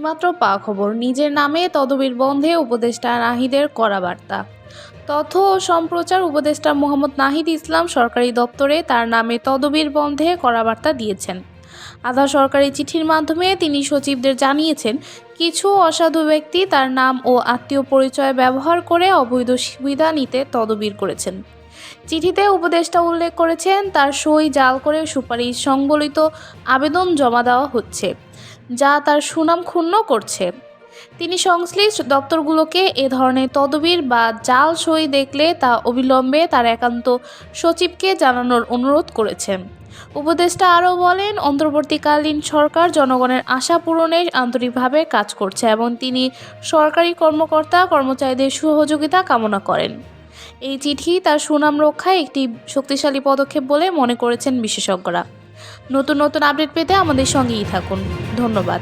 এইমাত্র পাওয়া খবর নিজের নামে তদবির বন্ধে উপদেষ্টা নাহিদের করা বার্তা। তথ্য ও সম্প্রচার উপদেষ্টা মোহাম্মদ নাহিদ ইসলাম সরকারি দপ্তরে তার নামে তদবির বন্ধে করা বার্তা দিয়েছেন। আধা সরকারি চিঠির মাধ্যমে তিনি সচিবদের জানিয়েছেন, কিছু অসাধু ব্যক্তি তার নাম ও আত্মীয় পরিচয় ব্যবহার করে অবৈধ সুবিধা নিতে তদবির করেছেন। চিঠিতে উপদেষ্টা উল্লেখ করেছেন, তার সই জাল করে সুপারিশ সংবলিত আবেদন জমা দেওয়া হচ্ছে। যা তার সুনাম ক্ষুণ্ণ করছে। তিনি সংশ্লিষ্ট দপ্তরগুলোকে এ ধরনের তদবির বা জাল সই দেখলে তা অবিলম্বে তার একান্ত সচিবকে জানানোর অনুরোধ করেছেন উপদেষ্টা আরও বলেন, অন্তর্বর্তীকালীন সরকার জনগণের আশা পূরণে আন্তরিকভাবে কাজ করছে এবং তিনি সরকারি কর্মকর্তা, কর্মচারীদের সহযোগিতা কামনা করেন। এই চিঠি তার সুনাম রক্ষায় একটি শক্তিশালী পদক্ষেপ বলে মনে করেছেন বিশেষজ্ঞরা। নতুন নতুন আপডেট পেতে আমাদের সঙ্গেই থাকুন। ধন্যবাদ।